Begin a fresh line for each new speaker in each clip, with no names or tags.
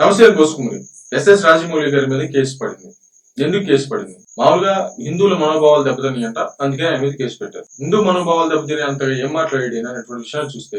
నమస్తే కోసుకుంది ఎస్ఎస్ రాజమౌళి గారి మీద కేసు పడింది. ఎందుకు కేసు పడింది? మామూలుగా హిందువుల మనోభావాలు దెబ్బతిని అంట అందుకే ఆయన మీద కేసు పెట్టారు. హిందూ మనోభావాలు దెబ్బతిని అంతగా ఏం మాట్లాడి అనేటువంటి విషయాన్ని చూస్తే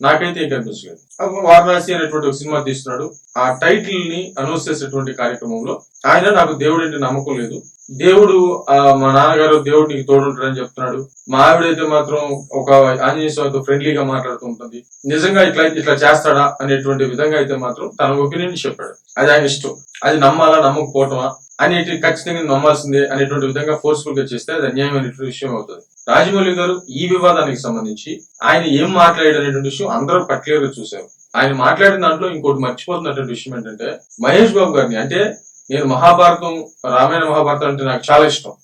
నాకైతే ఏం కనిపించలేదు. వారణాసి అనేటువంటి ఒక సినిమా తీస్తున్నాడు. ఆ టైటిల్ని అనౌన్స్ చేసేటువంటి కార్యక్రమంలో ఆయన నాకు దేవుడు అంటే నమ్మకం లేదు. దేవుడు ఆ, మా నాన్నగారు దేవుడు నీకు తోడుంటాడని చెప్తున్నాడు. మా ఆవిడైతే మాత్రం ఒక ఆంజనేయ స్వామితో ఫ్రెండ్లీగా మాట్లాడుతూ ఉంటుంది. నిజంగా ఇట్లా ఇట్లా చేస్తాడా అనేటువంటి విధంగా అయితే మాత్రం తన ఒపీనియన్ చెప్పాడు. అది ఆయన ఇష్టం. అది నమ్మాలా నమ్మకపోవటమా అనేటి ఖచ్చితంగా నమ్మాల్సిందే అనేటువంటి విధంగా ఫోర్స్ఫుల్గా చేస్తే అది అన్యాయమైనటువంటి విషయం అవుతుంది. రాజమౌళి గారు ఈ వివాదానికి సంబంధించి ఆయన ఏం మాట్లాడాడు అనేటువంటి విషయం అందరూ పర్టికులర్గా చూశారు. ఆయన మాట్లాడిన దాంట్లో ఇంకోటి మర్చిపోతున్నటువంటి విషయం ఏంటంటే మహేష్ బాబు గారిని అంటే నేను మహాభారతం రామాయణ మహాభారతం అంటే నాకు చాలా ఇష్టం.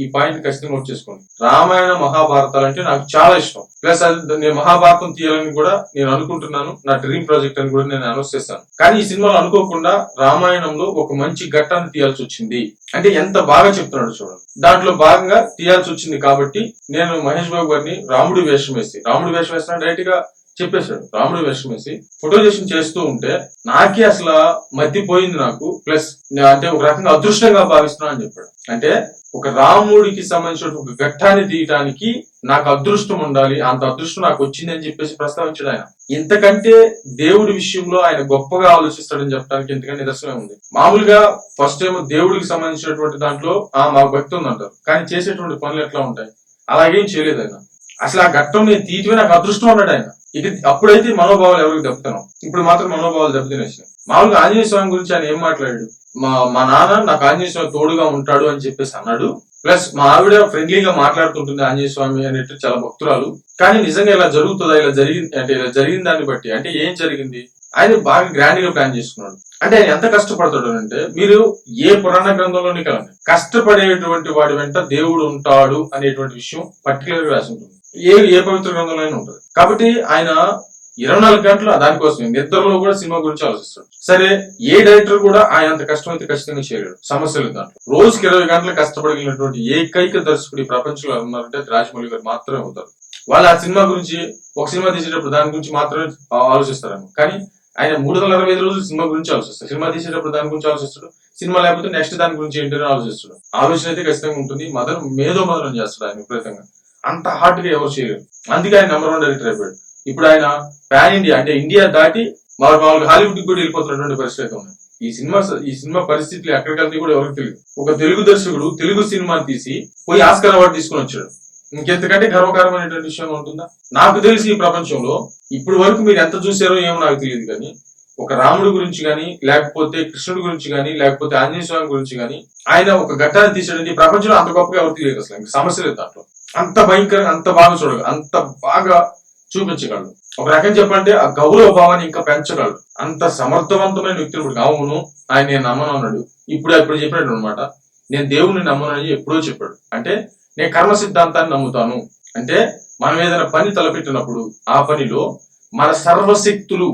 ఈ పాయింట్ ఖచ్చితంగా నోట్ చేసుకోండి. రామాయణ మహాభారతాలు అంటే నాకు చాలా ఇష్టం. ప్లస్ అది నేను మహాభారతం తీయాలని కూడా నేను అనుకుంటున్నాను. నా డ్రీమ్ ప్రాజెక్ట్ అని కూడా నేను అనౌన్స్ చేస్తాను. కానీ ఈ సినిమాలో అనుకోకుండా రామాయణంలో ఒక మంచి ఘట్టాన్ని తీయాల్సి వచ్చింది. అంటే ఎంత బాగా చెప్తున్నాడు చూడండి. దాంట్లో భాగంగా తీయాల్సి వచ్చింది కాబట్టి నేను మహేష్ బాబు గారిని రాముడి వేషం వేసి రాముడి వేషం వేసిన డైరెక్ట్గా చెప్పేశాడు రాముడి వేషం వేసి ఫోటోజేషన్ చేస్తూ ఉంటే నాకే అసలు మతిపోయింది నాకు. ప్లస్ అంటే ఒక రకంగా అదృష్టంగా భావిస్తున్నా అని చెప్పాడు. అంటే ఒక రాముడికి సంబంధించిన ఒక ఘట్టాన్ని తీయటానికి నాకు అదృష్టం ఉండాలి అంత అదృష్టం నాకు వచ్చింది అని చెప్పేసి ప్రస్తావించాడు ఆయన. ఇంతకంటే దేవుడి విషయంలో ఆయన గొప్పగా ఆలోచిస్తాడని చెప్పడానికి ఇంతకంటే నిదర్శనం ఉంది. మామూలుగా ఫస్ట్ టైం దేవుడికి సంబంధించినటువంటి దాంట్లో ఆ మాకు భక్తి ఉందంటారు. కానీ చేసేటువంటి పనులు ఎట్లా ఉంటాయి? అలాగేం చేయలేదు ఆయన. అసలు ఆ ఘట్టం నేను తీయటమే నాకు అదృష్టం అన్నాడు ఆయన. ఇది అప్పుడైతే మనోభావాలు ఎవరికి దెబ్బతున్నాం ఇప్పుడు మాత్రం మనోభావాలు దెబ్బతినేసినాయి మామూలుగా ఆంజనేయ స్వామి గురించి ఆయన ఏం మాట్లాడాడు? మా మా నాన్న నాకు ఆంజనేయ స్వామి తోడుగా ఉంటాడు అని చెప్పేసి అన్నాడు. ప్లస్ మా ఆవిడ ఫ్రెండ్లీగా మాట్లాడుతుంటుంది ఆంజనేయ స్వామి అనేట్టు చాలా భక్తురాలు. కానీ నిజంగా ఇలా జరుగుతుందా ఇలా జరిగింది అంటే ఇలా జరిగిన దాన్ని బట్టి అంటే ఏం జరిగింది? ఆయన బాగా గ్రాండ్గా ప్లాన్ చేసుకున్నాడు. అంటే ఆయన ఎంత కష్టపడతాడు అంటే మీరు ఏ పురాణ గ్రంథంలోని కలండి కష్టపడేటువంటి వాడి వెంట దేవుడు ఉంటాడు అనేటువంటి విషయం పర్టికులర్గా రాసి ఉంటుంది. ఏ ఏ పవిత్ర గ్రంథంలోనే ఉంటుంది. కాబట్టి ఆయన ఇరవై నాలుగు గంటలు దానికోసమే నిద్రలో కూడా సినిమా గురించి ఆలోచిస్తాడు. సరే ఏ డైరెక్టర్ కూడా ఆయన అంత కష్టం ఖచ్చితంగా చేయలేడు. సమస్యలు దాంట్లో రోజుకి ఇరవై గంటలు కష్టపడగలిగినటువంటి ఏకైక దర్శకుడు ఈ ప్రపంచంలో ఉన్నారంటే రాజమౌళి గారు మాత్రమే అవుతారు వాళ్ళు ఆ సినిమా గురించి ఒక సినిమా తీసేటప్పుడు దాని గురించి మాత్రమే ఆలోచిస్తారు కానీ ఆయన మూడు వందల అరవై ఐదు రోజులు సినిమా గురించి ఆలోచిస్తాడు. సినిమా తీసేటప్పుడు దాని గురించి ఆలోచిస్తాడు. సినిమా లేకపోతే నెక్స్ట్ దాని గురించి ఏంటని ఆలోచిస్తాడు. ఆలోచన అయితే ఖచ్చితంగా ఉంటుంది. మదర్ మేధో మదనం చేస్తాడు ఆయన విపరీతంగా. అంత హార్ట్గా ఎవరు చేయలేరు అందుకే ఆయన నెంబర్ వన్ డైరెక్టర్ అయిపోయాడు. ఇప్పుడు ఆయన పాన్ ఇండియా అంటే ఇండియా దాటి మామూలు మామూలుగా హాలీవుడ్కి కూడా వెళ్ళిపోతున్నటువంటి పరిస్థితి అయితే ఉన్నాయి ఈ సినిమా ఈ సినిమా పరిస్థితులు ఎక్కడికెళ్తాయి కూడా ఎవరికి తెలియదు. ఒక తెలుగు దర్శకుడు తెలుగు సినిమాని తీసి పోయి ఆస్కార్ అవార్డు తీసుకొని వచ్చాడు. ఇంకెంతకంటే గర్వకారమైనటువంటి విషయం ఉంటుందా? నాకు తెలిసి ఈ ప్రపంచంలో ఇప్పుడు వరకు మీరు ఎంత చూసారో ఏమో నాకు తెలియదు కానీ ఒక రాముడి గురించి కానీ లేకపోతే కృష్ణుడి గురించి కానీ లేకపోతే ఆంజనేయ స్వామి గురించి కానీ ఆయన ఒక ఘట్టాన్ని తీసాడని ప్రపంచంలో అంత గొప్పగా ఎవరు తెలియదు అసలు. ఇంక సమస్య లేదు దాంట్లో. అంత భయంకరంగా అంత బాగా చూడగలరు అంత బాగా చూపించగలడు. ఒక రకం చెప్పంటే ఆ గౌరవ భావాన్ని ఇంకా పెంచగలడు. అంత సమర్థవంతమైన వ్యక్తులు ఇప్పుడు అవును ఆయన నేను నమ్మను అన్నాడు. ఇప్పుడు ఇప్పుడు చెప్పాడు అనమాట నేను దేవుణ్ణి నమ్మనని ఎప్పుడో చెప్పాడు. అంటే నేను కర్మ సిద్ధాంతాన్ని నమ్ముతాను. అంటే మనం ఏదైనా పని తలపెట్టినప్పుడు ఆ పనిలో మన సర్వశక్తులు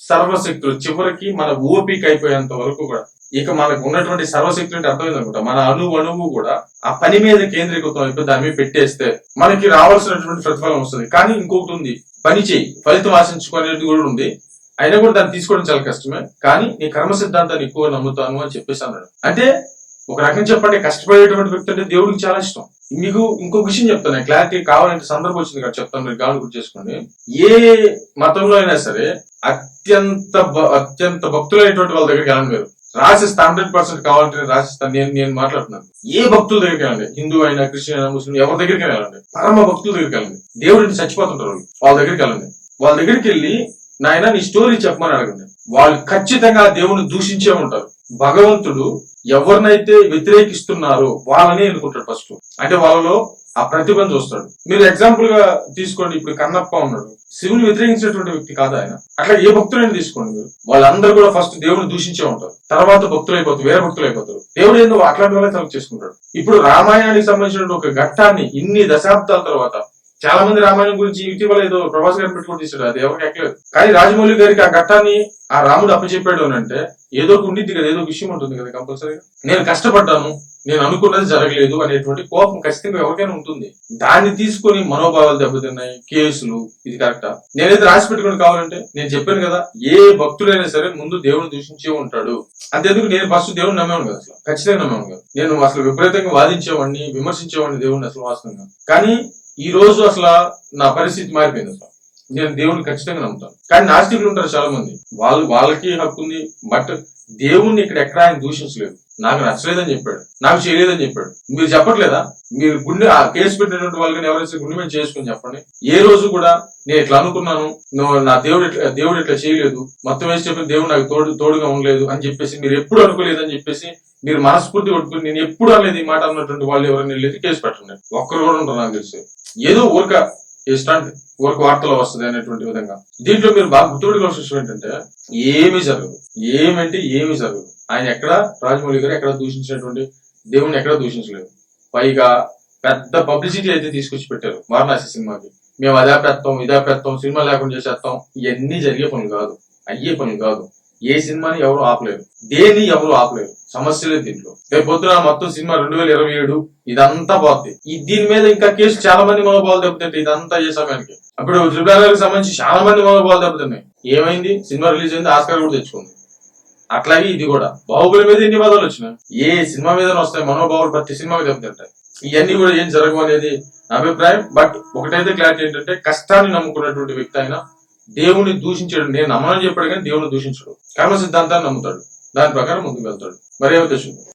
సర్వశక్తులు చివరికి మన ఓపిక అయిపోయేంత వరకు కూడా ఇక మనకు ఉన్నటువంటి సర్వశక్తులు అంటే అర్థమైంది అనుకుంటా మన అణు అణువు కూడా ఆ పని మీద కేంద్రీకృతం అయిపోయి దాని మీద పెట్టేస్తే మనకి రావాల్సినటువంటి ప్రతిఫలం వస్తుంది. కానీ ఇంకొకటి ఉంది పని చేయి ఫలితం ఆశించుకునేది కూడా ఉంది. అయినా కూడా దాన్ని తీసుకోవడం చాలా కష్టమే. కానీ నీ కర్మ సిద్ధాంతాన్ని ఎక్కువ నమ్ముతాను అని చెప్పేసి అన్నాడు. అంటే ఒక రకం చెప్పండి కష్టపడేటువంటి వ్యక్తి అంటే దేవుడికి చాలా ఇష్టం. మీకు ఇంకొక విషయం చెప్తాను క్లారిటీ కావాలంటే సందర్భం వచ్చింది కదా చెప్తాను. మీరు గాలి గుర్తు చేసుకోండి. ఏ మతంలో అయినా సరే అత్యంత భ- అత్యంత భక్తులైనటువంటి వాళ్ళ దగ్గరికి వెళ్ళండి మీరు. రాసిస్తా హండ్రెడ్ పర్సెంట్ కావాలంటే నేను రాసిస్తాను నేను నేను మాట్లాడుతున్నాను. ఏ భక్తుల దగ్గరికి వెళ్ళండి. హిందూ అయినా క్రిస్టియన్ అయినా ముస్లిం ఎవరి దగ్గరికి వెళ్ళండి. పరమ భక్తుల దగ్గరికి వెళ్ళండి. దేవుడిని చచ్చిపోతుంటారు వాళ్ళు. వాళ్ళ దగ్గరికి వెళ్ళండి. వాళ్ళ దగ్గరికి వెళ్ళి నాయన నీ స్టోరీ చెప్పమని అడగండి. వాళ్ళు ఖచ్చితంగా దేవుని దూషించే ఉంటారు. భగవంతుడు ఎవరినైతే వ్యతిరేకిస్తున్నారో వాళ్ళని ఎన్నుకుంటాడు ఫస్ట్. అంటే వాళ్ళలో ఆ ప్రతిభను చూస్తాడు. మీరు ఎగ్జాంపుల్గా తీసుకోండి ఇప్పుడు కన్నప్ప ఉన్నాడు. శివుని వ్యతిరేకించినటువంటి వ్యక్తి కాదు ఆయన. అట్లా ఏ భక్తులైనా తీసుకోండి మీరు. వాళ్ళందరూ కూడా ఫస్ట్ దేవుని దూషించే ఉంటారు. తర్వాత భక్తులు అయిపోతారు వేరే భక్తులు అయిపోతారు. దేవుడు ఏందో అట్లాంటి వాళ్ళే తలకు చేసుకుంటాడు. ఇప్పుడు రామాయణానికి సంబంధించిన ఒక ఘట్టాన్ని ఇన్ని దశాబ్దాల తర్వాత చాలా మంది రామాయణం గురించి ఇటీవల ఏదో ప్రభాస్ గారు పెట్టుకుని తీసాడు అది ఎవరికి ఎక్కలేదు. కానీ రాజమౌళి గారికి ఆ ఘట్టాన్ని ఆ రాముడు అప్పచెప్పాడు అని అంటే ఏదో ఒక ఉండిద్ది కదా ఏదో విషయం ఉంటుంది కదా కంపల్సరీగా. నేను కష్టపడ్డాను నేను అనుకున్నది జరగలేదు అనేటువంటి కోపం ఖచ్చితంగా ఎవరికైనా ఉంటుంది. దాన్ని తీసుకొని మనోభావాలు దెబ్బతిన్నాయి కేసులు ఇది కరెక్టా? నేనైతే రాసి పెట్టుకుని కావాలంటే? నేను చెప్పాను కదా ఏ భక్తుడైనా సరే ముందు దేవుని దూషించే ఉంటాడు. అంతేందుకు నేను ఫస్ట్ దేవుని నమ్మాను కదా అసలు. ఖచ్చితంగా నమ్మాను కదా. నేను అసలు విపరీతంగా వాదించేవాడిని విమర్శించేవాడిని దేవుడిని అసలు వాస్తవంగా కానీ ఈ రోజు అసలు నా పరిస్థితి మారిపోయింది అసలు. నేను దేవుని ఖచ్చితంగా నమ్ముతాను. కానీ నాస్తికులు ఉంటారు చాలా మంది వాళ్ళు వాళ్ళకి హక్కు ఉంది బట్ దేవుణ్ణి ఇక్కడ ఎక్కడ ఆయన దూషించలేదు. నాకు నచ్చలేదని చెప్పాడు. నాకు చేయలేదని చెప్పాడు. మీరు చెప్పట్లేదా? మీరు గుండె ఆ కేసు పెట్టినటువంటి వాళ్ళని ఎవరైతే గుండె మీద చేసుకుని చెప్పండి. ఏ రోజు కూడా నేను ఇట్లా అనుకున్నాను నా దేవుడు ఇట్లా దేవుడు ఇట్లా చేయలేదు మొత్తం వేసి చెప్పిన దేవుడు నాకు తోడు తోడుగా ఉండలేదు అని చెప్పేసి మీరు ఎప్పుడు అనుకోలేదని చెప్పేసి మీరు మనస్ఫూర్తి కొట్టుకుని నేను ఎప్పుడు అనేది ఈ మాట అన్నటువంటి వాళ్ళు ఎవరైనా లేదు కేసు పెట్టండి. ఒక్కరు కూడా ఉంటారు నాకు తెలిసి. ఏదో ఊరిక ఇష్టాంట్ ఊరక వార్తలో వస్తుంది అనేటువంటి విధంగా. దీంట్లో మీరు బాగా గుర్తుపెట్టుకోవాల్సిన విషయం ఏంటంటే ఏమి జరగదు. ఏమంటే ఏమి జరగదు. ఆయన ఎక్కడ? రాజమౌళి గారు ఎక్కడ దూషించినటువంటి దేవుని ఎక్కడ దూషించలేదు. పైగా పెద్ద పబ్లిసిటీ అయితే తీసుకొచ్చి పెట్టారు వారణాసి సినిమాకి. మేము అదే పెడతాం ఇదే పెడతాం సినిమా లేకుండా చేసేస్తాం ఇవన్నీ జరిగే పనులు కాదు. అయ్యే పనులు కాదు. ఏ సినిమాని ఎవరు ఆపలేరు. దేన్ని ఎవరు ఆపలేరు. సమస్యలే దీంట్లో. రేపు పొద్దున మొత్తం సినిమా రెండు వేల ఇరవై ఏడు ఇదంతా పోతుంది ఈ దీని మీద ఇంకా కేసు చాలా మంది మనోభావాలు దెబ్బతింటే ఇదంతా ఏ సమయానికి? అప్పుడు త్రిపురాలకు సంబంధించి చాలా మంది మనోభావాలు దెబ్బతిన్నాయి. ఏమైంది? సినిమా రిలీజ్ అయింది ఆస్కార్ కూడా తెచ్చుకుంది. అట్లాగే ఇది కూడా. బాహుబలి మీద ఎన్ని బాధలు వచ్చినాయి? ఏ సినిమా మీద వస్తాయి మనోభావాలు ప్రతి సినిమాకి దెబ్బతింటాయి. ఇవన్నీ కూడా ఏం జరగవు అనేది నా అభిప్రాయం. బట్ ఒకటైతే క్లారిటీ ఏంటంటే కష్టాన్ని నమ్ముకున్నటువంటి వ్యక్తి అయినా దేవుని దూషించడు. నేను నమ్మని చెప్పాడు కానీ దేవుని దూషించడు. కర్మ సిద్ధాంతాన్ని నమ్ముతాడు. దాని ప్రకారం ముందుకు వెళ్తాడు. మరి ఏమో